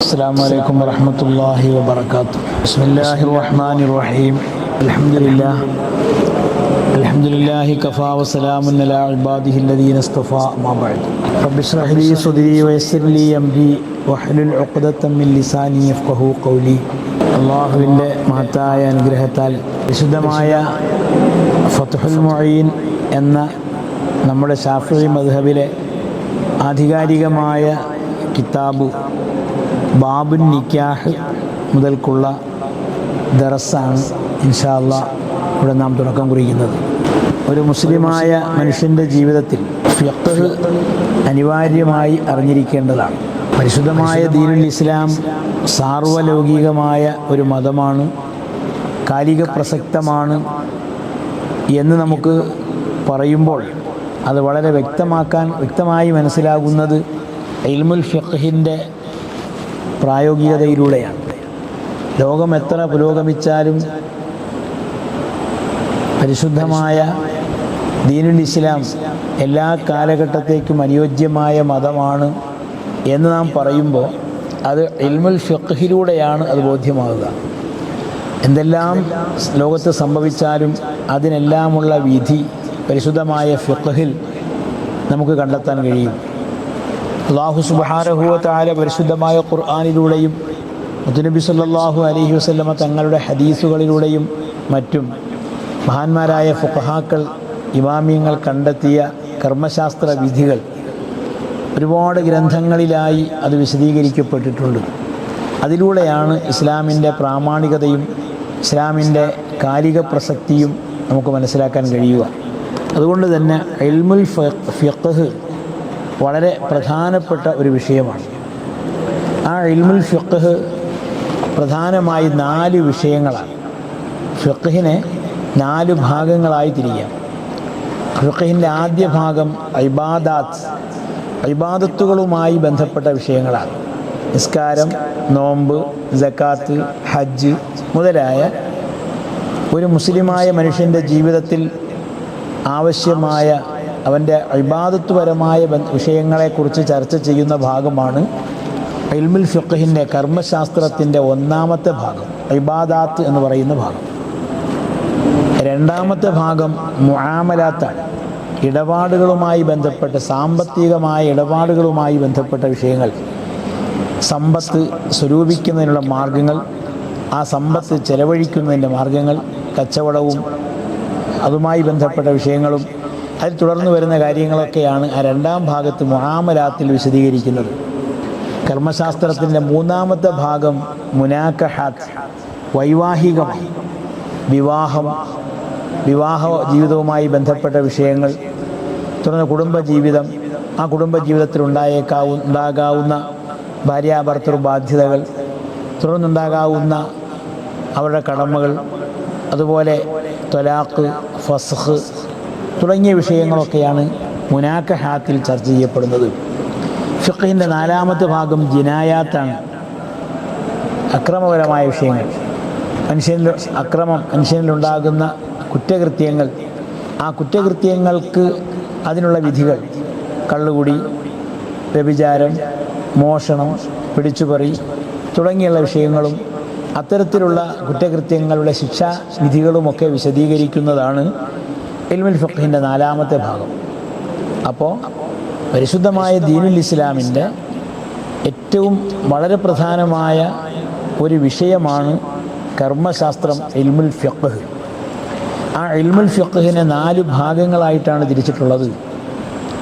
السلام عليكم ورحمة الله وبركاته بسم الله الرحمن الرحيم الحمد لله الحمد لله كفى وسلام على عباده الذين اصطفى ما بعد رب اشرح لي صدري ويسر لي أمري واحلل عقدة من لساني يفقه قولي അള്ളാഹുവിൻ്റെ മഹത്തായ അനുഗ്രഹത്താൽ വിശുദ്ധമായ ഫത്തുഹുൽ മൊയ്യീൻ എന്ന നമ്മുടെ ഷാഫി മദ്ഹബിലെ ആധികാരികമായ കിതാബ് ബാബുൻ നിക്കാഹ് മുതൽക്കുള്ള ദറസാണ് ഇൻഷാല്ല ഇവിടെ നാം തുടക്കം കുറിക്കുന്നത്. ഒരു മുസ്ലിമായ മനുഷ്യന്റെ ജീവിതത്തിൽ ഫിഖ് അനിവാര്യമായി അറിഞ്ഞിരിക്കേണ്ടതാണ്. പരിശുദ്ധമായ ദീനുൽ ഇസ്ലാം സാർവലൗകികമായ ഒരു മതമാണ് കാലിക പ്രസക്തമാണ് എന്ന് നമുക്ക് പറയുമ്പോൾ അത് വളരെ വ്യക്തമാക്കാൻ വ്യക്തമായി മനസ്സിലാകുന്നത് ഇൽമുൽ ഫിഖിന്റെ പ്രായോഗികതയിലൂടെയാണ്. ലോകം എത്ര പുരോഗമിച്ചാലും പരിശുദ്ധമായ ദീനുൽ ഇസ്ലാം എല്ലാ കാലഘട്ടത്തേക്കും അനുയോജ്യമായ മതമാണ് എന്ന് നാം പറയുമ്പോൾ അത് ഇൽമുൽ ഫിഖിലൂടെയാണ് അത് ബോധ്യമാകുക. എന്തെല്ലാം ലോകത്ത് സംഭവിച്ചാലും അതിനെല്ലാമുള്ള വിധി പരിശുദ്ധമായ ഫിഖിൽ നമുക്ക് കണ്ടെത്താൻ കഴിയും. അള്ളാഹു സുബാനഹുവത്തായ പരിശുദ്ധമായ ഖുർആാനിലൂടെയും മുത്തുനബി സല്ലാഹു അലഹി വസ്ലമ തങ്ങളുടെ ഹദീസുകളിലൂടെയും മറ്റും മഹാന്മാരായ ഫുഖഹാക്കൾ ഇമാമിയങ്ങൾ കണ്ടെത്തിയ കർമ്മശാസ്ത്ര വിധികൾ ഒരുപാട് ഗ്രന്ഥങ്ങളിലായി അത് വിശദീകരിക്കപ്പെട്ടിട്ടുണ്ട്. അതിലൂടെയാണ് ഇസ്ലാമിന്റെ പ്രാമാണികതയും ഇസ്ലാമിന്റെ കാലിക പ്രസക്തിയും നമുക്ക് മനസ്സിലാക്കാൻ കഴിയുക. അതുകൊണ്ട് തന്നെ എൽമുൽ ഫിഖ് വളരെ പ്രധാനപ്പെട്ട ഒരു വിഷയമാണ്. ആ ഇൽമുൽ ഫിഖ് പ്രധാനമായി നാല് വിഷയങ്ങളാണ്. ഫിഖിനെ നാല് ഭാഗങ്ങളായി തിരിയാം ഫിഖിന്റെ ആദ്യ ഭാഗം ഐബാദാത്ത് ഐബാദത്തുകളുമായി ബന്ധപ്പെട്ട വിഷയങ്ങളാണ്. നിസ്കാരം നോമ്പ് ജക്കാത്ത് ഹജ്ജ് മുതലായ ഒരു മുസ്ലിമായ മനുഷ്യന്റെ ജീവിതത്തിൽ ആവശ്യമായ അവന്റെ ഇബാദത്വപരമായ വിഷയങ്ങളെക്കുറിച്ച് ചർച്ച ചെയ്യുന്ന ഭാഗമാണ് ഇൽമുൽ ഫിഖിന്റെ കർമ്മശാസ്ത്രത്തിന്റെ ഒന്നാമത്തെ ഭാഗം ഇബാദാത്ത് എന്ന് പറയുന്ന ഭാഗം. രണ്ടാമത്തെ ഭാഗം മുആമലാത്താണ്. ഇടപാടുകളുമായി ബന്ധപ്പെട്ട സാമ്പത്തികമായ ഇടപാടുകളുമായി ബന്ധപ്പെട്ട വിഷയങ്ങൾ. സമ്പത്ത് സ്വരൂപിക്കുന്നതിനുള്ള മാർഗങ്ങൾ ആ സമ്പത്ത് ചെലവഴിക്കുന്നതിന്റെ മാർഗങ്ങൾ കച്ചവടവും അതുമായി ബന്ധപ്പെട്ട വിഷയങ്ങളും അതിൽ തുടർന്ന് വരുന്ന കാര്യങ്ങളൊക്കെയാണ് ആ രണ്ടാം ഭാഗത്ത് മുഹാമലാത്തിൽ വിശദീകരിക്കുന്നത്. കർമ്മശാസ്ത്രത്തിന്റെ മൂന്നാമത്തെ ഭാഗം മുനാക്കഹാത്ത് വൈവാഹികമാണ് വിവാഹം വിവാഹ ജീവിതവുമായി ബന്ധപ്പെട്ട വിഷയങ്ങൾ തുടർന്ന് കുടുംബജീവിതം ആ കുടുംബജീവിതത്തിൽ ഉണ്ടായേക്കാവു ഉണ്ടാകാവുന്ന ഭാര്യാഭർത്തൃ ബാധ്യതകൾ തുടർന്നുണ്ടാകാവുന്ന അവരുടെ കടമകൾ അതുപോലെ തൊലാഖ് ഫസ്ഖ് തുടങ്ങിയ വിഷയങ്ങളൊക്കെയാണ് മുനാക്കഹാത്തിൽ ചർച്ച ചെയ്യപ്പെടുന്നത്. ഫിഖിന്റെ നാലാമത്തെ ഭാഗം ജിനായാത്താണ്. അക്രമപരമായ വിഷയങ്ങൾ. മനുഷ്യനിൽ അക്രമം മനുഷ്യനിലുണ്ടാകുന്ന കുറ്റകൃത്യങ്ങൾ. ആ കുറ്റകൃത്യങ്ങൾക്ക് അതിനുള്ള വിധികൾ. കള്ളുകുടി വ്യഭിചാരം മോഷണം പിടിച്ചുപറി തുടങ്ങിയുള്ള വിഷയങ്ങളും അത്തരത്തിലുള്ള കുറ്റകൃത്യങ്ങളുടെ ശിക്ഷാ വിധികളുമൊക്കെ വിശദീകരിക്കുന്നതാണ് ഇൽമുൽ ഫഖിന്റെ നാലാമത്തെ ഭാഗം. അപ്പോൾ പരിശുദ്ധമായ ദീനുൽ ഇസ്ലാമിന്റെ ഏറ്റവും വളരെ പ്രധാനമായ ഒരു വിഷയമാണ് കർമ്മശാസ്ത്രം ഇൽമുൽ ഫിഖ്. ആ ഇൽമുൽ ഫിഖിനെ നാല് ഭാഗങ്ങളായിട്ടാണ് തിരിച്ചിട്ടുള്ളത്.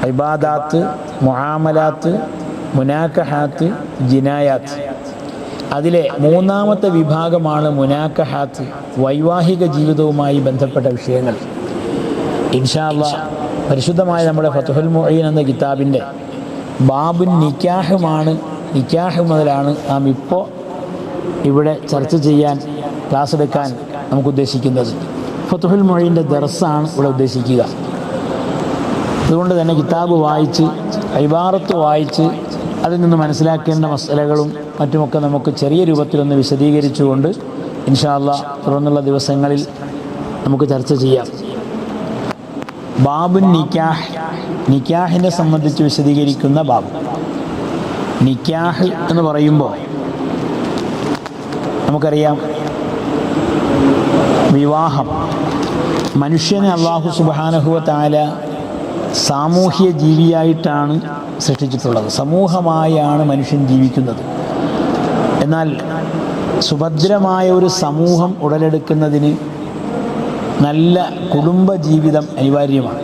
ഇബാദാത്ത് മുഹാമലാത്ത് മുനാക്കഹാത്ത് ജിനായാത്ത്. അതിലെ മൂന്നാമത്തെ വിഭാഗമാണ് മുനാക്കഹാത്ത് വൈവാഹിക ജീവിതവുമായി ബന്ധപ്പെട്ട വിഷയങ്ങൾ. ഇൻഷാല്ല പരിശുദ്ധമായ നമ്മുടെ ഫത്തുഹുൽ മൊയ്യൻ എന്ന കിതാബിന്റെ ബാബുൻ നിക്കാഹുമാണ് നിക്കാഹ് മുതലാണ് നാം ഇപ്പോൾ ഇവിടെ ചർച്ച ചെയ്യാൻ ക്ലാസ് എടുക്കാൻ നമുക്ക് ഉദ്ദേശിക്കുന്നത്. ഫത്തുഹുൽ മൊഴിന്റെ ദർസാണ് ഇവിടെ ഉദ്ദേശിക്കുക. അതുകൊണ്ട് തന്നെ കിതാബ് വായിച്ച് ഐബാറത്ത് വായിച്ച് അതിൽ നിന്ന് മനസ്സിലാക്കേണ്ട മസലകളും മറ്റുമൊക്കെ നമുക്ക് ചെറിയ രൂപത്തിലൊന്ന് വിശദീകരിച്ചുകൊണ്ട് ഇൻഷാല്ല തുടർന്നുള്ള ദിവസങ്ങളിൽ നമുക്ക് ചർച്ച ചെയ്യാം. ബാബുൻ നിക്കാഹ് നിക്കാഹിനെ സംബന്ധിച്ച് വിശദീകരിക്കുന്ന ബാബു. നിക്കാഹ് എന്ന് പറയുമ്പോൾ നമുക്കറിയാം വിവാഹം. മനുഷ്യനെ അള്ളാഹു സുബാനഹുവ താല സാമൂഹ്യ ജീവിയായിട്ടാണ് സൃഷ്ടിച്ചിട്ടുള്ളത്. സമൂഹമായാണ് മനുഷ്യൻ ജീവിക്കുന്നത്. എന്നാൽ സുഭദ്രമായ ഒരു സമൂഹം ഉടലെടുക്കുന്നതിന് നല്ല കുടുംബജീവിതം അനിവാര്യമാണ്.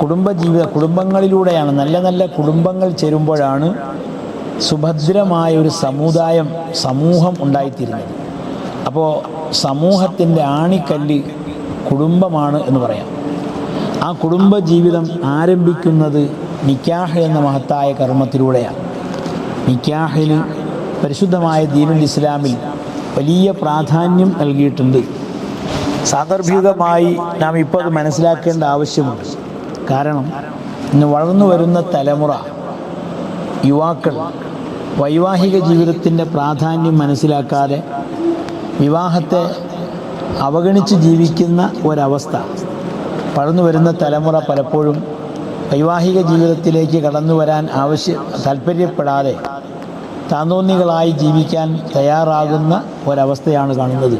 കുടുംബജീവിത കുടുംബങ്ങളിലൂടെയാണ് നല്ല നല്ല കുടുംബങ്ങൾ ചേരുമ്പോഴാണ് സുഭദ്രമായ ഒരു സമുദായം സമൂഹം ഉണ്ടായിത്തീരുന്നത്. അപ്പോൾ സമൂഹത്തിന്റെ ആണിക്കല്ല് കുടുംബമാണ് എന്ന് പറയാം. ആ കുടുംബ ജീവിതം ആരംഭിക്കുന്നത് നിക്കാഹ് എന്ന മഹത്തായ കർമ്മത്തിലൂടെയാണ്. നിക്കാഹിന് പരിശുദ്ധമായ ദീനുൽ ഇസ്ലാമിൽ വലിയ പ്രാധാന്യം നൽകിയിട്ടുണ്ട്. സാന്ദർഭികമായി നാം ഇപ്പോൾ അത് മനസ്സിലാക്കേണ്ട ആവശ്യമുണ്ട്. കാരണം ഇന്ന് വളർന്നു വരുന്ന തലമുറ യുവാക്കൾ വൈവാഹിക ജീവിതത്തിന്റെ പ്രാധാന്യം മനസ്സിലാക്കാതെ വിവാഹത്തെ അവഗണിച്ച് ജീവിക്കുന്ന ഒരവസ്ഥ. വളർന്നു വരുന്ന തലമുറ പലപ്പോഴും വൈവാഹിക ജീവിതത്തിലേക്ക് കടന്നു വരാൻ ആവശ്യ താല്പര്യപ്പെടാതെ താന്തോന്നികളായി ജീവിക്കാൻ തയ്യാറാകുന്ന ഒരവസ്ഥയാണ് കാണുന്നത്.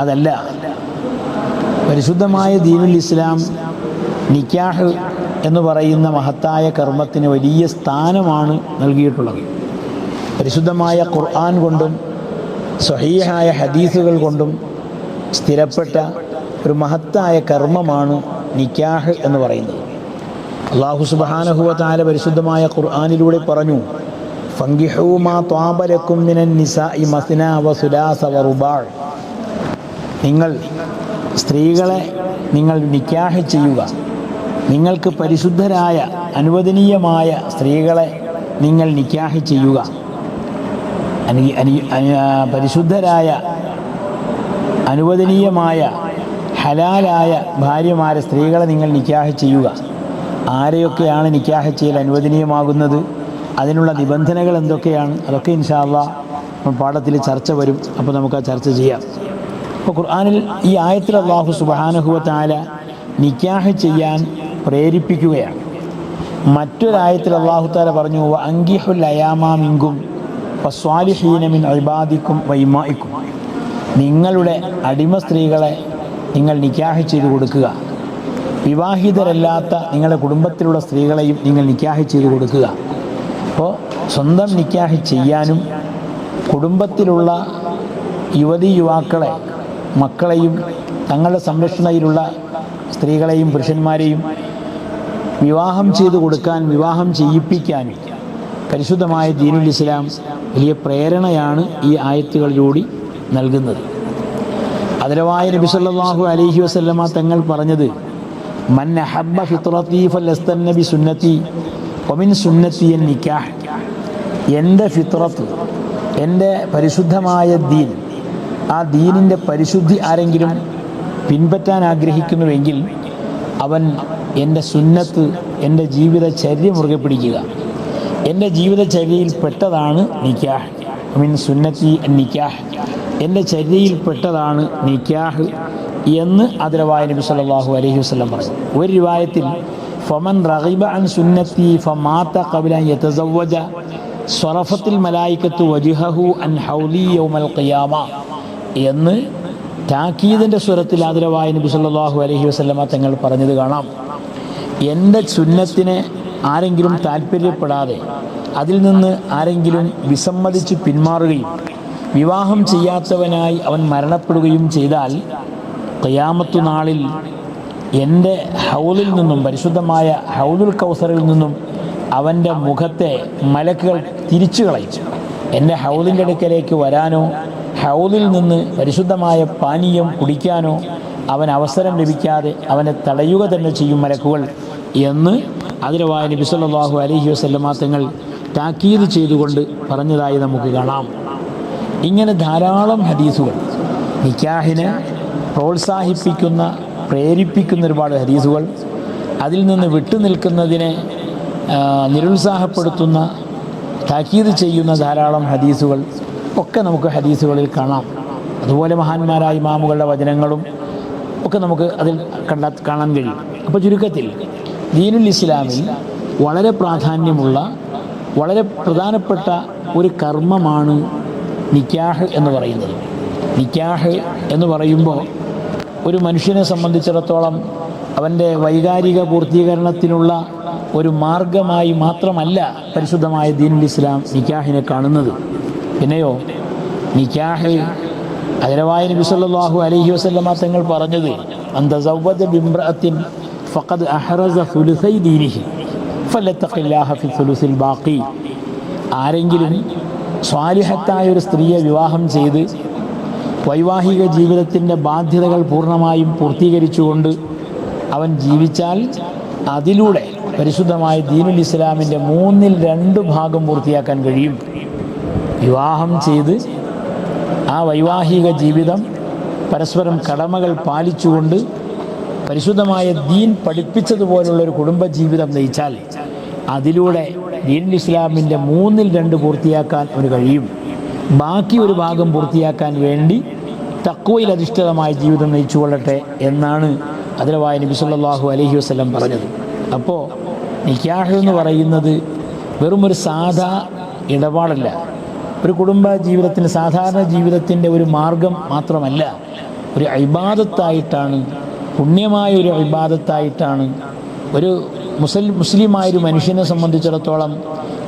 അതല്ല പരിശുദ്ധമായ ദീനുൽ ഇസ്ലാം നിക്കാഹ് എന്ന് പറയുന്ന മഹത്തായ കർമ്മത്തിന് വലിയ സ്ഥാനമാണ് നൽകിയിട്ടുള്ളത്. പരിശുദ്ധമായ ഖുർആൻ കൊണ്ടും സ്വഹീഹായ ഹദീസുകൾ കൊണ്ടും സ്ഥിരപ്പെട്ട ഒരു മഹത്തായ കർമ്മമാണ് നിക്കാഹ് എന്ന് പറയുന്നത്. അള്ളാഹു സുബാനഹുവ താല പരിശുദ്ധമായ ഖുർആാനിലൂടെ പറഞ്ഞു നിങ്ങൾ സ്ത്രീകളെ നിങ്ങൾ നിക്കാഹ് ചെയ്യുക. നിങ്ങൾക്ക് പരിശുദ്ധരായ അനുവദനീയമായ സ്ത്രീകളെ നിങ്ങൾ നിക്കാഹ് ചെയ്യുക. പരിശുദ്ധരായ അനുവദനീയമായ ഹലാലായ ഭാര്യമാരെ സ്ത്രീകളെ നിങ്ങൾ നിക്കാഹ് ചെയ്യുക. ആരെയൊക്കെയാണ് നിക്കാഹ് ചെയ്യൽ അനുവദനീയമാകുന്നത്? അതിനുള്ള നിബന്ധനകൾ എന്തൊക്കെയാണ്? അതൊക്കെ ഇൻഷാല്ല പാഠത്തിൽ ചർച്ച വരും. അപ്പോൾ നമുക്ക് ആ ചർച്ച ചെയ്യാം. അപ്പോൾ ഖുർആാനിൽ ഈ ആയത്തിൽ അള്ളാഹു സുബാനുഹുവത്താല താല നിക്കാഹ് ചെയ്യാൻ പ്രേരിപ്പിക്കുകയാണ്. മറ്റൊരായത്തിൽ അള്ളാഹു താല പറഞ്ഞു അങ്കിഹുൽ അയാമാമിങ്കും സ്വാലിഹീനമിൻ അഴിബാദിക്കും വൈമായിക്കും നിങ്ങളുടെ അടിമ സ്ത്രീകളെ നിങ്ങൾ നിക്കാഹ് ചെയ്തു കൊടുക്കുക. വിവാഹിതരല്ലാത്ത നിങ്ങളുടെ കുടുംബത്തിലുള്ള സ്ത്രീകളെയും നിങ്ങൾ നിക്കാഹ് ചെയ്തു കൊടുക്കുക. അപ്പോൾ സ്വന്തം നിക്കാഹ് ചെയ്യാനും കുടുംബത്തിലുള്ള യുവതി യുവാക്കളെ മക്കളെയും തങ്ങളുടെ സംരക്ഷണയിലുള്ള സ്ത്രീകളെയും പുരുഷന്മാരെയും വിവാഹം ചെയ്തു കൊടുക്കാൻ വിവാഹം ചെയ്യിപ്പിക്കാനും പരിശുദ്ധമായ ദീനുൽ ഇസ്ലാം വലിയ പ്രേരണയാണ് ഈ ആയത്തുകളിലൂടെ നൽകുന്നത്. അതിലവായ നബി സല്ലല്ലാഹു അലൈഹി വസല്ലമ തങ്ങൾ പറഞ്ഞത് മൻ അഹബ്ബ നബി സുന്നത്തി വമിൻ സുന്നത്തി എൻ നിക്കാഹ്. എന്റെ ഫിത്രത്ത് എന്റെ പരിശുദ്ധമായ ദീൻ ആ ദീനിന്റെ പരിശുദ്ധി ആരെങ്കിലും പിൻപറ്റാൻ ആഗ്രഹിക്കുന്നുവെങ്കിൽ അവൻ എന്റെ സുന്നത്ത് എന്റെ ജീവിതചര്യ മുറുകെ പിടിക്കുക. എന്റെ ജീവിതചര്യയിൽ പെട്ടതാണ് നിക്കാഹ്. മീൻ സുന്നത്തി നിക്കാഹ്. എന്റെ ചര്യയിൽ പെട്ടതാണ് നിക്കാഹ് എന്ന് അതിരവായ നബി സല്ലാഹു അലൈഹി വസ്ലം പറഞ്ഞു. ഒരു രൂപായത്തിൽ ഫമൻ റഹിബ അൻ സുന്നത്തി ഫമാത്ത ഖബല അൻ യതസവ്വജ. സ്വറഫത്തിൽ മലായിക്കത്ത് വജുഹു അൻ ഹൗലി യൗമൽ ഖിയാമ. എന്ന് താക്കീതിന്റെ സ്വരത്തിൽ ആദരവായ നബി സല്ലാഹു അലഹി വസല്ലമ തങ്ങൾ പറഞ്ഞത് കാണാം. എന്റെ സുന്നത്തിനെ ആരെങ്കിലും താല്പര്യപ്പെടാതെ അതിൽ നിന്ന് ആരെങ്കിലും വിസമ്മതിച്ച് പിന്മാറുകയും വിവാഹം ചെയ്യാത്തവനായി അവൻ മരണപ്പെടുകയും ചെയ്താൽ ഖിയാമത്തു നാളിൽ എന്റെ ഹൗലിൽ നിന്നും പരിശുദ്ധമായ ഹൗലുൽ കൗസറിൽ നിന്നും അവന്റെ മുഖത്തെ മലക്കുകൾ തിരിച്ചു കളയും എന്റെ ഹൗലിന്റെ അടുക്കലേക്ക് വരാനോ ഹൗലിൽ നിന്ന് പരിശുദ്ധമായ പാനീയം കുടിക്കാനോ അവൻ അവസരം ലഭിക്കാതെ അവനെ തടയുക തന്നെ ചെയ്യും മലക്കുകൾ എന്ന് അതിരവായ നബി സല്ലാഹു അലൈഹി വസല്ലമ തങ്ങൾ താക്കീത് ചെയ്തുകൊണ്ട് പറഞ്ഞതായി നമുക്ക് കാണാം. ഇങ്ങനെ ധാരാളം ഹദീസുകൾ നിക്കാഹിനെ പ്രോത്സാഹിപ്പിക്കുന്ന പ്രേരിപ്പിക്കുന്ന ഒരുപാട് ഹദീസുകൾ അതിൽ നിന്ന് വിട്ടുനിൽക്കുന്നതിനെ നിരുത്സാഹപ്പെടുത്തുന്ന താക്കീത് ചെയ്യുന്ന ധാരാളം ഹദീസുകൾ ഒക്കെ നമുക്ക് ഹദീസുകളിൽ കാണാം. അതുപോലെ മഹാന്മാരായ ഇമാമുകളുടെ വചനങ്ങളും ഒക്കെ നമുക്ക് അതിൽ കണ്ട കാണാൻ കഴിയും. അപ്പോൾ ചുരുക്കത്തിൽ ദീനുൽ ഇസ്ലാമിൽ വളരെ പ്രാധാന്യമുള്ള വളരെ പ്രധാനപ്പെട്ട ഒരു കർമ്മമാണ് നിക്കാഹ് എന്ന് പറയുന്നത്. നിക്കാഹ് എന്ന് പറയുമ്പോൾ ഒരു മനുഷ്യനെ സംബന്ധിച്ചിടത്തോളം അവന്റെ വൈകാരിക പൂർത്തീകരണത്തിനുള്ള ഒരു മാർഗമായി മാത്രമല്ല പരിശുദ്ധമായ ദീനുൽ ഇസ്ലാം നിക്കാഹിനെ കാണുന്നത്. പിന്നെയോ? നിക്കാഹ് അതിരവായ നബി സല്ലാഹു അലഹി വസല്ലമ തങ്ങൾ പറഞ്ഞത് ആരെങ്കിലും സ്വാലിഹത്തായ ഒരു സ്ത്രീയെ വിവാഹം ചെയ്ത് വൈവാഹിക ജീവിതത്തിന്റെ ബാധ്യതകൾ പൂർണമായും പൂർത്തീകരിച്ചുകൊണ്ട് അവൻ ജീവിച്ചാൽ അതിലൂടെ പരിശുദ്ധമായ ദീനുൽ ഇസ്ലാമിന്റെ മൂന്നിൽ രണ്ട് ഭാഗം പൂർത്തിയാക്കാൻ കഴിയും. വിവാഹം ചെയ്ത് ആ വൈവാഹിക ജീവിതം പരസ്പരം കടമകൾ പാലിച്ചുകൊണ്ട് പരിശുദ്ധമായ ദീൻ പഠിപ്പിച്ചതുപോലുള്ള ഒരു കുടുംബജീവിതം നയിച്ചാൽ അതിലൂടെ ദീൻ ഇസ്ലാമിന്റെ മൂന്നിൽ രണ്ട് പൂർത്തിയാക്കാൻ അവന് കഴിയും. ബാക്കി ഒരു ഭാഗം പൂർത്തിയാക്കാൻ വേണ്ടി തക്വയിൽ അധിഷ്ഠിതമായ ജീവിതം നയിച്ചുകൊള്ളട്ടെ എന്നാണ് അതിലവായ നബി അലഹി വസല്ലം പറഞ്ഞത്. അപ്പോൾ നിക്കാഹ് എന്ന് പറയുന്നത് വെറും ഒരു സാധാ ഇടപാടല്ല. ഒരു കുടുംബ ജീവിതത്തിന് സാധാരണ ജീവിതത്തിന്റെ ഒരു മാർഗം മാത്രമല്ല ഒരു അഭിബാധത്തായിട്ടാണ് പുണ്യമായ ഒരു അഭിബാധത്തായിട്ടാണ് ഒരു മുസൽ മുസ്ലിമായൊരു മനുഷ്യനെ സംബന്ധിച്ചിടത്തോളം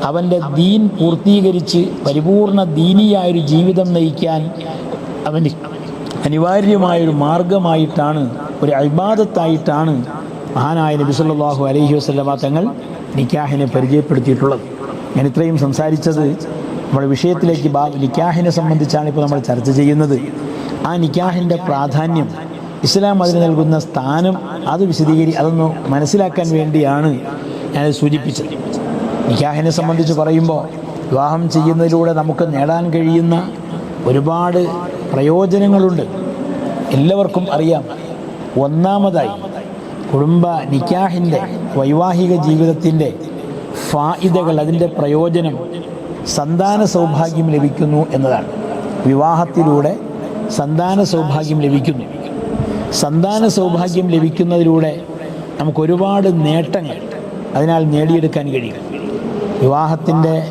അവന്റെ ദീൻ പൂർത്തീകരിച്ച് പരിപൂർണ ദീനിയായൊരു ജീവിതം നയിക്കാൻ അവന് അനിവാര്യമായൊരു മാർഗമായിട്ടാണ് ഒരു അഭിബാദത്തായിട്ടാണ് മഹാനായ നബി സല്ലാഹു അലഹി വസല്ലമ തങ്ങൾ നിക്കാഹിനെ പരിചയപ്പെടുത്തിയിട്ടുള്ളത്. ഞാൻ ഇത്രയും സംസാരിച്ചത് നമ്മുടെ വിഷയത്തിലേക്ക് ബാ നിക്കാഹിനെ സംബന്ധിച്ചാണ് ഇപ്പോൾ നമ്മൾ ചർച്ച ചെയ്യുന്നത്. ആ നിക്കാഹിന്റെ പ്രാധാന്യം ഇസ്ലാം അതിന് നൽകുന്ന സ്ഥാനം അത് വിശദീകരി അതൊന്ന് മനസ്സിലാക്കാൻ വേണ്ടിയാണ് ഞാൻ സൂചിപ്പിച്ചത്. നിക്കാഹിനെ സംബന്ധിച്ച് പറയുമ്പോൾ വിവാഹം ചെയ്യുന്നതിലൂടെ നമുക്ക് നേടാൻ കഴിയുന്ന ഒരുപാട് പ്രയോജനങ്ങളുണ്ട്. എല്ലാവർക്കും അറിയാം. ഒന്നാമതായി കുടുംബ നിക്കാഹിന്റെ വൈവാഹിക ജീവിതത്തിന്റെ ഫായിദകൾ അതിന്റെ പ്രയോജനം സന്താന സൗഭാഗ്യം ലഭിക്കുന്നു എന്നതാണ്. വിവാഹത്തിലൂടെ സന്താന സൗഭാഗ്യം ലഭിക്കുന്നു. സന്താന സൗഭാഗ്യം ലഭിക്കുന്നതിലൂടെ നമുക്കൊരുപാട് നേട്ടങ്ങൾ അതിനാൽ നേടിയെടുക്കാൻ കഴിയും. വിവാഹത്തിന്റെ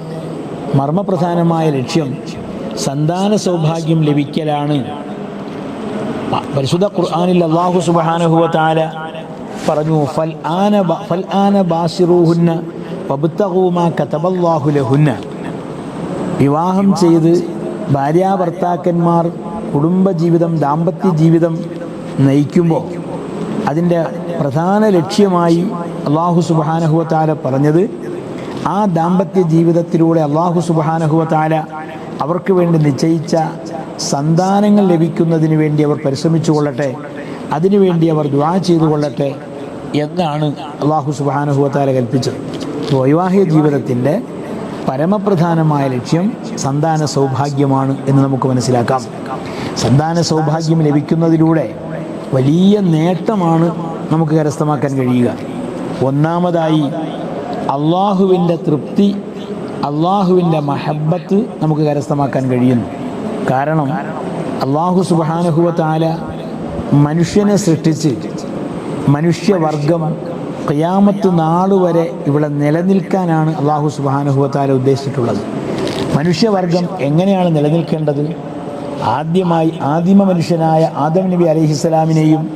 മർമ്മപ്രധാനമായ ലക്ഷ്യം സന്താന സൗഭാഗ്യം ലഭിക്കലാണ്. പരിശുദ്ധ ഖുർആാനിൽ അള്ളാഹു സുബാനുഹുവാല പറഞ്ഞു ഫൽ ആന ഫൽ ആന ബാസിറൂഹുന്ന വബുത്തഹൂമാ കതബല്ലാഹു ലഹുന്ന. വിവാഹം ചെയ്ത് ഭാര്യാഭർത്താക്കന്മാർ കുടുംബജീവിതം ദാമ്പത്യ ജീവിതം നയിക്കുമ്പോൾ അതിന്റെ പ്രധാന ലക്ഷ്യമായി അള്ളാഹു സുബാനഹുവത്താല പറഞ്ഞത് ആ ദാമ്പത്യ ജീവിതത്തിലൂടെ അള്ളാഹു സുബാനഹുവത്താല അവർക്ക് വേണ്ടി നിശ്ചയിച്ച സന്താനങ്ങൾ ലഭിക്കുന്നതിന് വേണ്ടി അവർ പരിശ്രമിച്ചു കൊള്ളട്ടെ അതിനുവേണ്ടി അവർ ദ്വാ ചെയ്തു കൊള്ളട്ടെ എന്നാണ് അള്ളാഹു സുബാനഹുവത്താല കൽപ്പിച്ചത്. വൈവാഹിക ജീവിതത്തിന്റെ പരമപ്രധാനമായ ലക്ഷ്യം സന്താന സൗഭാഗ്യമാണ് എന്ന് നമുക്ക് മനസ്സിലാക്കാം. സന്താന സൗഭാഗ്യം ലഭിക്കുന്നതിലൂടെ വലിയ നേട്ടമാണ് നമുക്ക് കരസ്ഥമാക്കാൻ കഴിയുക. ഒന്നാമതായി അള്ളാഹുവിന്റെ തൃപ്തി അള്ളാഹുവിന്റെ മഹബത്ത് നമുക്ക് കരസ്ഥമാക്കാൻ കഴിയുന്നു. കാരണം അള്ളാഹു സുബാനുഹുവ മനുഷ്യനെ സൃഷ്ടിച്ച് മനുഷ്യവർഗം ഖിയാമത്ത് നാളുവരെ ഇവിടെ നിലനിൽക്കാനാണ് അള്ളാഹു സുബാനുഹുവത്താല ഉദ്ദേശിച്ചിട്ടുള്ളത്. മനുഷ്യവർഗം എങ്ങനെയാണ് നിലനിൽക്കേണ്ടത്? ആദ്യമായി ആദിമ മനുഷ്യനായ ആദം നബി അലഹിസ്സലാമിനെയും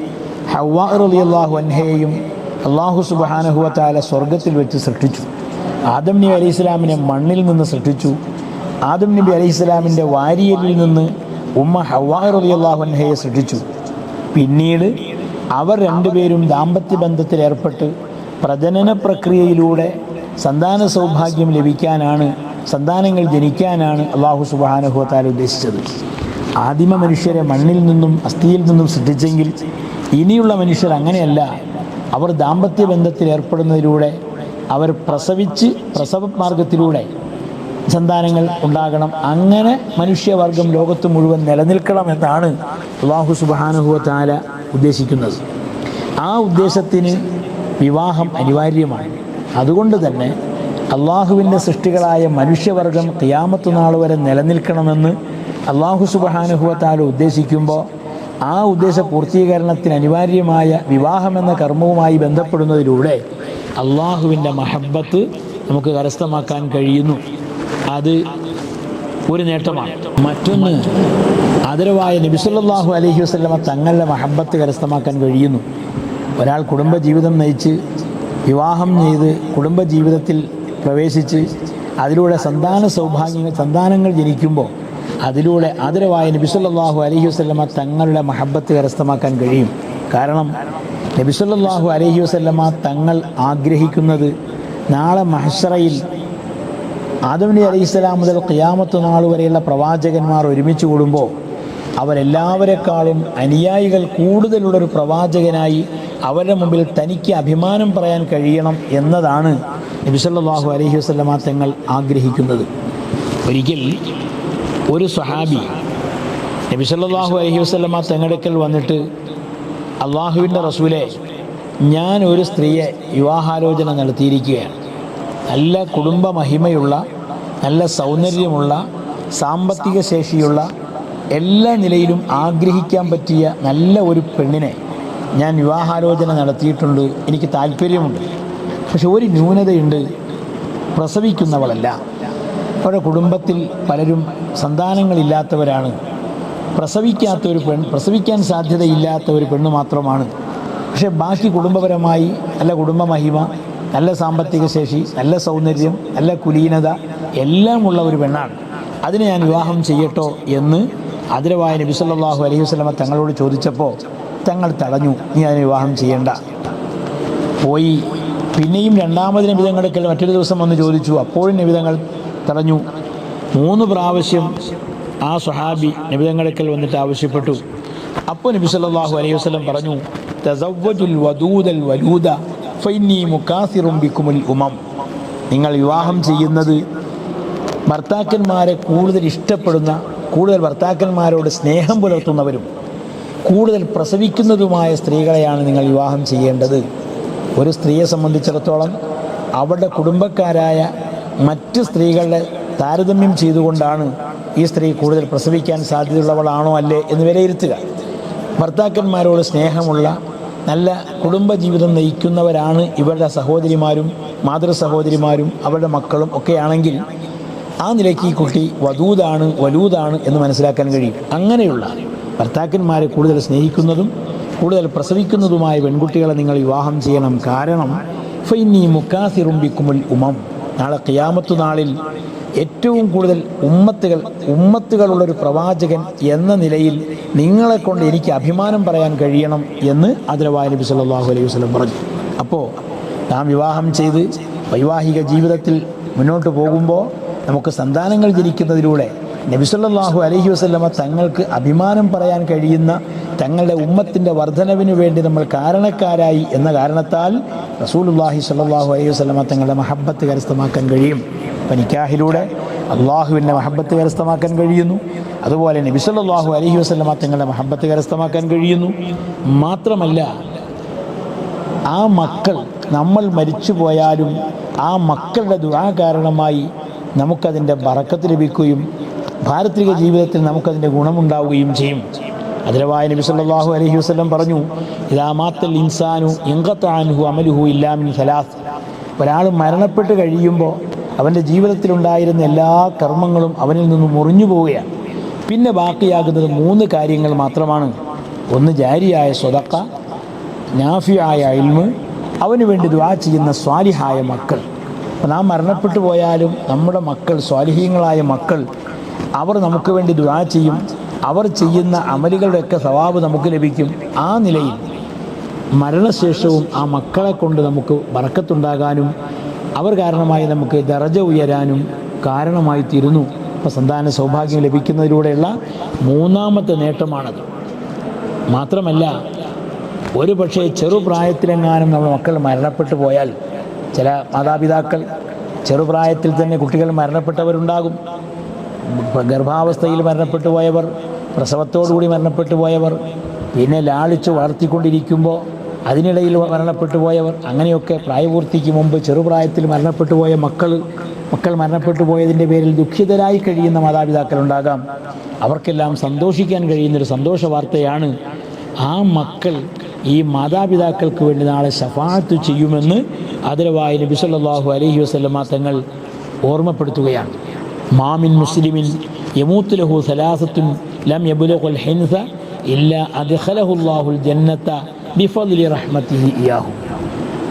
ഹവ്വാ റലി അള്ളാഹു അൻഹയെയും അള്ളാഹു സുബാനുഹുവത്താല സ്വർഗത്തിൽ വെച്ച് സൃഷ്ടിച്ചു. ആദം നബി അലൈഹി മണ്ണിൽ നിന്ന് സൃഷ്ടിച്ചു. ആദം നബി അലൈഹി സ്വലാമിന്റെ വാരിയലിൽ നിന്ന് ഉമ്മ ഹവ്വാ റലി അള്ളാഹു അൻഹയെ സൃഷ്ടിച്ചു. പിന്നീട് അവർ രണ്ടുപേരും ദാമ്പത്യ ബന്ധത്തിൽ ഏർപ്പെട്ട് പ്രജനന പ്രക്രിയയിലൂടെ സന്താന സൗഭാഗ്യം ലഭിക്കാനാണ് സന്താനങ്ങൾ ജനിക്കാനാണ് അള്ളാഹു സുബാനുഭവത്താൽ ഉദ്ദേശിച്ചത്. ആദിമ മനുഷ്യരെ മണ്ണിൽ നിന്നും അസ്ഥിയിൽ നിന്നും സൃഷ്ടിച്ചെങ്കിൽ ഇനിയുള്ള മനുഷ്യർ അങ്ങനെയല്ല. അവർ ദാമ്പത്യ ബന്ധത്തിൽ ഏർപ്പെടുന്നതിലൂടെ അവർ പ്രസവിച്ച് പ്രസവ മാർഗത്തിലൂടെ സന്താനങ്ങൾ ഉണ്ടാകണം. അങ്ങനെ മനുഷ്യവർഗം ലോകത്ത് മുഴുവൻ നിലനിൽക്കണം എന്നാണ് അള്ളാഹു സുബാനുഹുവ ഉദ്ദേശിക്കുന്നത്. ആ ഉദ്ദേശത്തിന് വിവാഹം അനിവാര്യമാണ്. അതുകൊണ്ട് തന്നെ അള്ളാഹുവിന്റെ സൃഷ്ടികളായ മനുഷ്യവർഗം ക്യാമത്ത് നാൾ വരെ നിലനിൽക്കണമെന്ന് അള്ളാഹു സുബഹാനുഭവത്താൽ ഉദ്ദേശിക്കുമ്പോൾ ആ ഉദ്ദേശ പൂർത്തീകരണത്തിന് അനിവാര്യമായ വിവാഹമെന്ന കർമ്മവുമായി ബന്ധപ്പെടുന്നതിലൂടെ അള്ളാഹുവിന്റെ മഹബത്ത് നമുക്ക് കരസ്ഥമാക്കാൻ കഴിയുന്നു. അത് ഒരു നേട്ടമാണ്. മറ്റൊന്ന് ആദരവായ നബിസുല്ലാഹു അലഹി വസ്ലമ തങ്ങളുടെ മഹബത്ത് കരസ്ഥമാക്കാൻ കഴിയുന്നു. ഒരാൾ കുടുംബജീവിതം നയിച്ച് വിവാഹം ചെയ്ത് കുടുംബജീവിതത്തിൽ പ്രവേശിച്ച് അതിലൂടെ സന്താന സൗഭാഗ്യങ്ങൾ സന്താനങ്ങൾ ജനിക്കുമ്പോൾ അതിലൂടെ ആദരവായ നബിസുല്ലാഹു അലഹി വസ്ലമ തങ്ങളുടെ മഹബത്ത് കരസ്ഥമാക്കാൻ കഴിയും. കാരണം നബിസുല്ലാഹു അലഹി വസ്ലമ തങ്ങൾ ആഗ്രഹിക്കുന്നത് നാളെ മഹഷറയിൽ ആദം നബി അലൈഹി സ്വലാം മുതൽ ഖിയാമത്ത് നാൾ വരെയുള്ള പ്രവാചകന്മാർ ഒരുമിച്ച് കൂടുമ്പോൾ അവരെല്ലാവരെക്കാളും അനുയായികൾ കൂടുതലുള്ളൊരു പ്രവാചകനായി അവരുടെ മുമ്പിൽ തനിക്ക് അഭിമാനം പറയാൻ കഴിയണം എന്നതാണ് നബിസല്ലാഹു അലഹി വസ്ലമ തങ്ങൾ ആഗ്രഹിക്കുന്നത്. ഒരിക്കൽ ഒരു സഹാബി നബിസല്ലാഹു അലഹി വസ്ലമ തങ്ങളെക്കൽ വന്നിട്ട് അള്ളാഹുവിന്റെ റസൂലെ ഞാൻ ഒരു സ്ത്രീയെ വിവാഹാലോചന നടത്തിയിരിക്കുകയാണ്. നല്ല കുടുംബ മഹിമയുള്ള നല്ല സൗന്ദര്യമുള്ള സാമ്പത്തിക ശേഷിയുള്ള എല്ലാ നിലയിലും ആഗ്രഹിക്കാൻ പറ്റിയ നല്ല ഒരു പെണ്ണിനെ ഞാൻ വിവാഹാലോചന നടത്തിയിട്ടുണ്ട്. എനിക്ക് താല്പര്യമുണ്ട്. പക്ഷെ ഒരു ന്യൂനതയുണ്ട്. പ്രസവിക്കുന്നവളല്ല. അവരുടെ കുടുംബത്തിൽ പലരും സന്താനങ്ങളില്ലാത്തവരാണ്. പ്രസവിക്കാത്ത ഒരു പെൺ പ്രസവിക്കാൻ സാധ്യതയില്ലാത്ത ഒരു പെണ്ണ് മാത്രമാണ്. പക്ഷേ ബാക്കി കുടുംബപരമായി നല്ല കുടുംബ മഹിമ നല്ല സാമ്പത്തിക ശേഷി നല്ല സൗന്ദര്യം നല്ല കുലീനത എല്ലാമുള്ള ഒരു പെണ്ണാണ്. അതിനെ ഞാൻ വിവാഹം ചെയ്യട്ടോ എന്ന് അതിരവായ നബി സല്ലാഹു അലൈഹി വസ്ലമ തങ്ങളോട് ചോദിച്ചപ്പോൾ തങ്ങൾ തടഞ്ഞു. നീ അതിനെ വിവാഹം ചെയ്യേണ്ട. പോയി. പിന്നെയും രണ്ടാമത് നിബിതങ്ങളൊക്കെ മറ്റൊരു ദിവസം വന്ന് ചോദിച്ചു. അപ്പോഴും നിബിതങ്ങൾ തടഞ്ഞു. മൂന്ന് പ്രാവശ്യം ആ സ്വഹാബി നിബിതങ്ങളൊക്കെ വന്നിട്ട് ആവശ്യപ്പെട്ടു. അപ്പോൾ നബി സല്ലല്ലാഹു അലൈഹി വസ്ലം പറഞ്ഞു തസവ്വജുൽ വദൂദൽ വലൂദ. ഉമം. നിങ്ങൾ വിവാഹം ചെയ്യുന്നത് ഭർത്താക്കന്മാരെ കൂടുതൽ ഇഷ്ടപ്പെടുന്ന കൂടുതൽ ഭർത്താക്കന്മാരോട് സ്നേഹം പുലർത്തുന്നവരും കൂടുതൽ പ്രസവിക്കുന്നതുമായ സ്ത്രീകളെയാണ് നിങ്ങൾ വിവാഹം ചെയ്യേണ്ടത്. ഒരു സ്ത്രീയെ സംബന്ധിച്ചിടത്തോളം അവരുടെ കുടുംബക്കാരായ മറ്റ് സ്ത്രീകളെ താരതമ്യം ചെയ്തുകൊണ്ടാണ് ഈ സ്ത്രീ കൂടുതൽ പ്രസവിക്കാൻ സാധ്യതയുള്ളവളാണോ അല്ലേ എന്ന് വിലയിരുത്തുക. ഭർത്താക്കന്മാരോട് സ്നേഹമുള്ള നല്ല കുടുംബജീവിതം നയിക്കുന്നവരാണ് ഇവരുടെ സഹോദരിമാരും മാതൃ സഹോദരിമാരും അവരുടെ മക്കളും ഒക്കെയാണെങ്കിൽ ആ നിലയ്ക്ക് ഈ കുട്ടി വധൂതാണ് വലൂതാണ് എന്ന് മനസ്സിലാക്കാൻ കഴിയും. അങ്ങനെയുള്ള ഭർത്താക്കന്മാരെ കൂടുതൽ സ്നേഹിക്കുന്നതും കൂടുതൽ പ്രസവിക്കുന്നതുമായ പെൺകുട്ടികളെ നിങ്ങൾ വിവാഹം ചെയ്യണം. കാരണം ഫൈനി മുക്കാസിറുംബിക്കുമുൽ ഉമം. നാളെ കിയാമത്തു നാളിൽ ഏറ്റവും കൂടുതൽ ഉമ്മത്തുകൾ ഉമ്മത്തുകളുള്ള ഒരു പ്രവാചകൻ എന്ന നിലയിൽ നിങ്ങളെ കൊണ്ട് എനിക്ക് അഭിമാനം പറയാൻ കഴിയണം എന്ന് അതിലവായ നബി സല്ലാഹു അലൈഹി വസ്ലം പറഞ്ഞു. അപ്പോൾ നാം വിവാഹം ചെയ്ത് വൈവാഹിക ജീവിതത്തിൽ മുന്നോട്ട് പോകുമ്പോൾ നമുക്ക് സന്താനങ്ങൾ ജനിക്കുന്നതിലൂടെ നബി അലഹി വസല്ലമ തങ്ങൾക്ക് അഭിമാനം പറയാൻ കഴിയുന്ന തങ്ങളുടെ ഉമ്മത്തിന്റെ വർധനവിന് വേണ്ടി നമ്മൾ കാരണക്കാരായി എന്ന കാരണത്താൽ റസൂലുള്ളാഹി സല്ലാഹു അലൈഹി വസല്ലമ തങ്ങളുടെ മഹബത്ത് കരസ്ഥമാക്കാൻ കഴിയും. അപ്പം നിക്കാഹിലൂടെ അള്ളാഹുവിന്റെ മഹബത്ത് കരസ്ഥമാക്കാൻ കഴിയുന്നു. അതുപോലെ നബി സല്ലല്ലാഹു അലൈഹി വസല്ലമ തങ്ങളുടെ മഹബത്ത് കരസ്ഥമാക്കാൻ കഴിയുന്നു. മാത്രമല്ല ആ മക്കൾ നമ്മൾ മരിച്ചു പോയാലും ആ മക്കളുടെ ദുആ കാരണമായി നമുക്കതിന്റെ ബറക്കത്ത് ലഭിക്കുകയും ഭാരതീയ ജീവിതത്തിൽ നമുക്കതിന്റെ ഗുണമുണ്ടാവുകയും ചെയ്യും. അതിരവായ നബി സല്ലല്ലാഹു അലൈഹി വസല്ലം പറഞ്ഞു ഇതാമാത്തൽ ഇൻസാനു ഇൻഖത്തഅൻഹു അമലുഹു ഇല്ലാമിൻ സലാസ് ഒരാൾ മരണപ്പെട്ട് കഴിയുമ്പോൾ അവന്റെ ജീവിതത്തിലുണ്ടായിരുന്ന എല്ലാ കർമ്മങ്ങളും അവനിൽ നിന്ന് മുറിഞ്ഞു പോവുകയാണ്. പിന്നെ ബാക്കിയാകുന്നത് മൂന്ന് കാര്യങ്ങൾ മാത്രമാണ്. ഒന്ന് ജാരിയായ സ്വതക്ക നാഫിയായ ഇൽമ് അവന് വേണ്ടി ദ്വാ ചെയ്യുന്ന സ്വാലിഹായ മക്കൾ. നാം മരണപ്പെട്ടു പോയാലും നമ്മുടെ മക്കൾ സ്വാലിഹീങ്ങളായ മക്കൾ അവർ നമുക്ക് വേണ്ടി ദ്വാ ചെയ്യും. അവർ ചെയ്യുന്ന അമലുകളുടെയൊക്കെ സ്വഭാവ് നമുക്ക് ലഭിക്കും. ആ നിലയിൽ മരണശേഷവും ആ മക്കളെ കൊണ്ട് നമുക്ക് വറക്കത്തുണ്ടാകാനും അവർ കാരണമായി നമുക്ക് ദറജ ഉയരാനും കാരണമായി തീരുന്നു. അപ്പോൾ സന്താന സൗഭാഗ്യം ലഭിക്കുന്നതിലൂടെയുള്ള മൂന്നാമത്തെ നേട്ടമാണത്. മാത്രമല്ല ഒരു പക്ഷേ ചെറുപ്രായത്തിലെങ്ങാനും നമ്മുടെ മക്കൾ മരണപ്പെട്ടു പോയാൽ ചില മാതാപിതാക്കൾ ചെറുപ്രായത്തിൽ തന്നെ കുട്ടികൾ മരണപ്പെട്ടവരുണ്ടാകും. ഗർഭാവസ്ഥയിൽ മരണപ്പെട്ടു പോയവർ പ്രസവത്തോടുകൂടി മരണപ്പെട്ടു പോയവർ പിന്നെ ലാളിച്ച് വളർത്തിക്കൊണ്ടിരിക്കുമ്പോൾ അതിനിടയിൽ മരണപ്പെട്ടു പോയവർ അങ്ങനെയൊക്കെ പ്രായപൂർത്തിക്ക് മുമ്പ് ചെറുപ്രായത്തിൽ മരണപ്പെട്ടു പോയ മക്കൾ മക്കൾ മരണപ്പെട്ടു പോയതിന്റെ പേരിൽ ദുഃഖിതരായി കഴിയുന്ന മാതാപിതാക്കളുണ്ടാകാം അവർക്കെല്ലാം സന്തോഷിക്കാൻ കഴിയുന്നൊരു സന്തോഷ വാർത്തയാണ് ആ മക്കൾ ഈ മാതാപിതാക്കൾക്ക് വേണ്ടി നാളെ ശഫാത്ത് ചെയ്യുമെന്ന് അതിലവായി നബി സല്ലല്ലാഹു അലൈഹി വസല്ലമ തങ്ങൾ ഓർമ്മപ്പെടുത്തുകയാണ്. മാമിൻ മുസ്ലിമിൻ യമൂത്ത് ലഹു സലാസത്തുൻ ലം യബുലഹുൽ ഹിൻസ ഇല്ല അദ്ഹലഹുല്ലാഹുൽ ജന്നത്ത ബിഫദ്ലി റഹ്മത്തിഹി ഇയാഹു.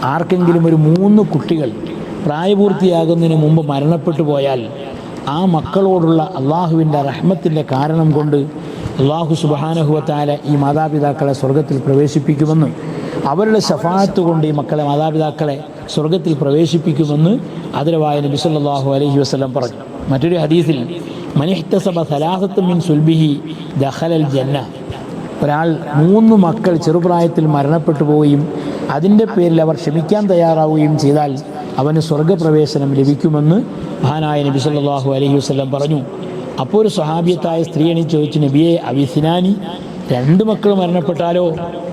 ആർക്കെങ്കിലും ഒരു മൂന്ന് കുട്ടികൾ പ്രായപൂർത്തിയാകുന്നതിന് മുമ്പ് മരണപ്പെട്ടു പോയാൽ ആ മക്കളോടുള്ള അള്ളാഹുവിന്റെ റഹ്മത്തിന്റെ കാരണം കൊണ്ട് അള്ളാഹു സുബാനഹുവത്താല ഈ മാതാപിതാക്കളെ സ്വർഗത്തിൽ പ്രവേശിപ്പിക്കുമെന്നും അവരുടെ ശഫാത്ത് കൊണ്ട് ഈ മക്കളെ മാതാപിതാക്കളെ സ്വർഗത്തിൽ പ്രവേശിപ്പിക്കുമെന്ന് അതിരവായ നബി സല്ലല്ലാഹു അലൈഹി വസല്ലം പറഞ്ഞു. മറ്റൊരു ഹദീസിൽ മനിഹ്തസഭ സലാഹത്ത് മിൻ സുൽബിഹി ദഹലൽ ജന്ന ഒരാൾ മൂന്ന് മക്കൾ ചെറുപ്രായത്തിൽ മരണപ്പെട്ടു പോവുകയും അതിന്റെ പേരിൽ അവർ ക്ഷമിക്കാൻ തയ്യാറാവുകയും ചെയ്താൽ അവന് സ്വർഗപ്രവേശനം ലഭിക്കുമെന്ന് മഹാനായ നബി സല്ലാഹു അലൈഹി വസ്ലം പറഞ്ഞു. അപ്പോൾ ഒരു സ്വഹാബിയത്തായ സ്ത്രീ എണീ ചോദിച്ചു നബിയെ അവിസിനാനി രണ്ട് മക്കൾ മരണപ്പെട്ടാലോ?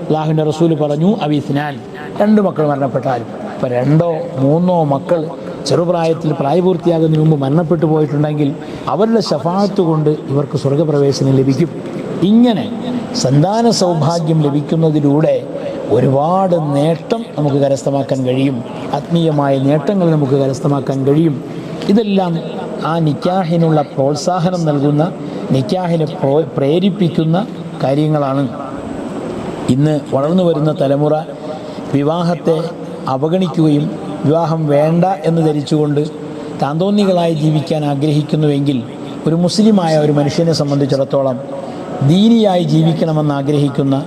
അള്ളാഹുവിന്റെ റസൂൽ പറഞ്ഞു അവിസിനാൻ രണ്ട് മക്കൾ മരണപ്പെട്ടാലും. ഇപ്പം രണ്ടോ മൂന്നോ മക്കൾ ചെറുപ്രായത്തിൽ പ്രായപൂർത്തിയാകുന്നതിന് മുമ്പ് മരണപ്പെട്ടു പോയിട്ടുണ്ടെങ്കിൽ അവരുടെ ശഫാത്ത് കൊണ്ട് ഇവർക്ക് സ്വർഗപ്രവേശനം ലഭിക്കും. ഇങ്ങനെ സന്താന സൗഭാഗ്യം ലഭിക്കുന്നതിലൂടെ ഒരുപാട് നേട്ടം നമുക്ക് കരസ്ഥമാക്കാൻ കഴിയും. ആത്മീയമായ നേട്ടങ്ങൾ നമുക്ക് കരസ്ഥമാക്കാൻ കഴിയും. ഇതെല്ലാം ആ നിക്കാഹിനുള്ള പ്രോത്സാഹനം നൽകുന്ന നിക്കാഹിനെ പ്രോ- പ്രേരിപ്പിക്കുന്ന കാര്യങ്ങളാണ്. ഇന്ന് വളർന്നു വരുന്ന തലമുറ വിവാഹത്തെ അവഗണിക്കുകയും വിവാഹം വേണ്ട എന്ന് ധരിച്ചുകൊണ്ട് താന്തോന്നികളായി ജീവിക്കാൻ ആഗ്രഹിക്കുന്നുവെങ്കിൽ ഒരു മുസ്ലിമായ ഒരു മനുഷ്യനെ സംബന്ധിച്ചിടത്തോളം ദീനിയായി ജീവിക്കണമെന്ന് ആഗ്രഹിക്കുന്ന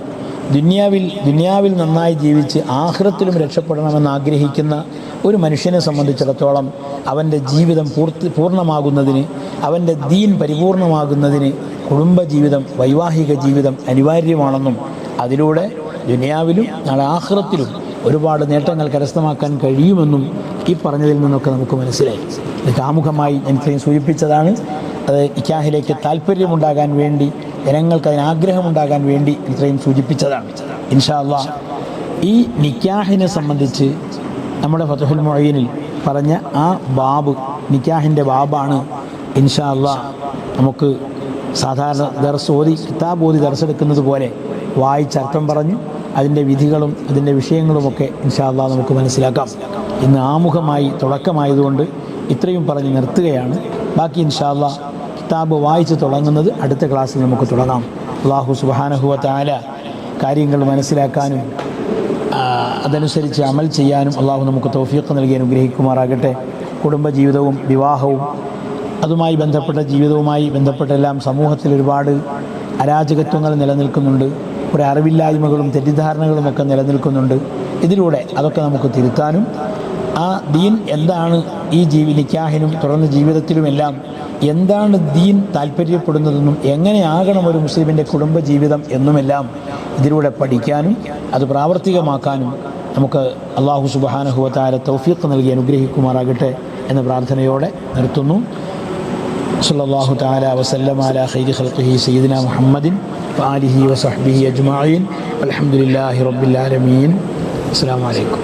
ദുന്യാവിൽ ദുന്യാവിൽ നന്നായി ജീവിച്ച് ആഹ്റത്തിലും രക്ഷപ്പെടണമെന്ന് ആഗ്രഹിക്കുന്ന ഒരു മനുഷ്യനെ സംബന്ധിച്ചിടത്തോളം അവന്റെ ജീവിതം പൂർത്തി പൂർണമാകുന്നതിന് അവന്റെ ദീൻ പരിപൂർണമാകുന്നതിന് കുടുംബജീവിതം വൈവാഹിക ജീവിതം അനിവാര്യമാണെന്നും അതിലൂടെ ദുനിയാവിലും നാളെ ആഹ്റത്തിലും ഒരുപാട് നേട്ടങ്ങൾ കരസ്ഥമാക്കാൻ കഴിയുമെന്നും ഈ പറഞ്ഞതിൽ നിന്നൊക്കെ നമുക്ക് മനസ്സിലായി. ഇത് കാമുഖമായി ഞാൻ സൂചിപ്പിച്ചതാണ്. അത് ഇക്കാഹിലേക്ക് താല്പര്യമുണ്ടാകാൻ വേണ്ടി ജനങ്ങൾക്ക് അതിന് ആഗ്രഹമുണ്ടാകാൻ വേണ്ടി ഇത്രയും സൂചിപ്പിച്ചതാണ്. ഇൻഷാ അള്ളാ ഈ നിക്കാഹിനെ സംബന്ധിച്ച് നമ്മുടെ ഫതഹുൽ മൊയ്യനിൽ പറഞ്ഞ ആ ബാബ് നിക്കാഹിന്റെ ബാബാണ്. ഇൻഷാ അള്ളാ നമുക്ക് സാധാരണ ദർസ് ഓതി കിതാബ് ഓതി ദർസെടുക്കുന്നത് പോലെ വായിച്ചർത്ഥം പറഞ്ഞു അതിന്റെ വിധികളും അതിന്റെ വിഷയങ്ങളുമൊക്കെ ഇൻഷാ അള്ളാ നമുക്ക് മനസ്സിലാക്കാം. ഇന്ന് ആമുഖമായി തുടക്കമായതുകൊണ്ട് ഇത്രയും പറഞ്ഞ് നിർത്തുകയാണ്. ബാക്കി ഇൻഷാ അള്ളാ കിതാബ് വായിച്ച് തുടങ്ങുന്നത് അടുത്ത ക്ലാസ്സിൽ നമുക്ക് തുടങ്ങാം. അള്ളാഹു സുബാനഹുവ താല കാര്യങ്ങൾ മനസ്സിലാക്കാനും അതനുസരിച്ച് അമൽ ചെയ്യാനും അള്ളാഹു നമുക്ക് തൗഫീഖ് നൽകി അനുഗ്രഹിക്കുമാറാകട്ടെ. കുടുംബജീവിതവും വിവാഹവും അതുമായി ബന്ധപ്പെട്ട ജീവിതവുമായി ബന്ധപ്പെട്ടെല്ലാം സമൂഹത്തിൽ ഒരുപാട് അരാജകത്വങ്ങൾ നിലനിൽക്കുന്നുണ്ട്. ഒരു അറിവില്ലായ്മകളും തെറ്റിദ്ധാരണകളും ഒക്കെ നിലനിൽക്കുന്നുണ്ട്. ഇതിലൂടെ അതൊക്കെ നമുക്ക് തിരുത്താനും ആ ദീൻ എന്താണ് ഈ ജീവി നിക്കാഹിനും തുടർന്ന് ജീവിതത്തിലുമെല്ലാം എന്താണ് ദീൻ താല്പര്യപ്പെടുന്നതെന്നും എങ്ങനെയാകണം ഒരു മുസ്ലിമിന്റെ കുടുംബജീവിതം എന്നുമെല്ലാം ഇതിലൂടെ പഠിക്കാനും അത് പ്രാവർത്തികമാക്കാനും നമുക്ക് അള്ളാഹു സുബാനഹുവത്താര തൗഫീഖ് നൽകി അനുഗ്രഹിക്കുമാറാകട്ടെ എന്ന പ്രാർത്ഥനയോടെ നിർത്തുന്നു. സല്ലാഹു താല വസല്ലമ അലാ ഖൈരി ഖൽഖിഹി സയ്യിദിന മുഹമ്മദിൻ വആലിഹി വസഹ്ബിഹി അജ്മായിൻ അൽഹംദുലില്ലാഹി റബ്ബിൽ ആലമീൻ. അസ്സലാമു അലൈക്കും.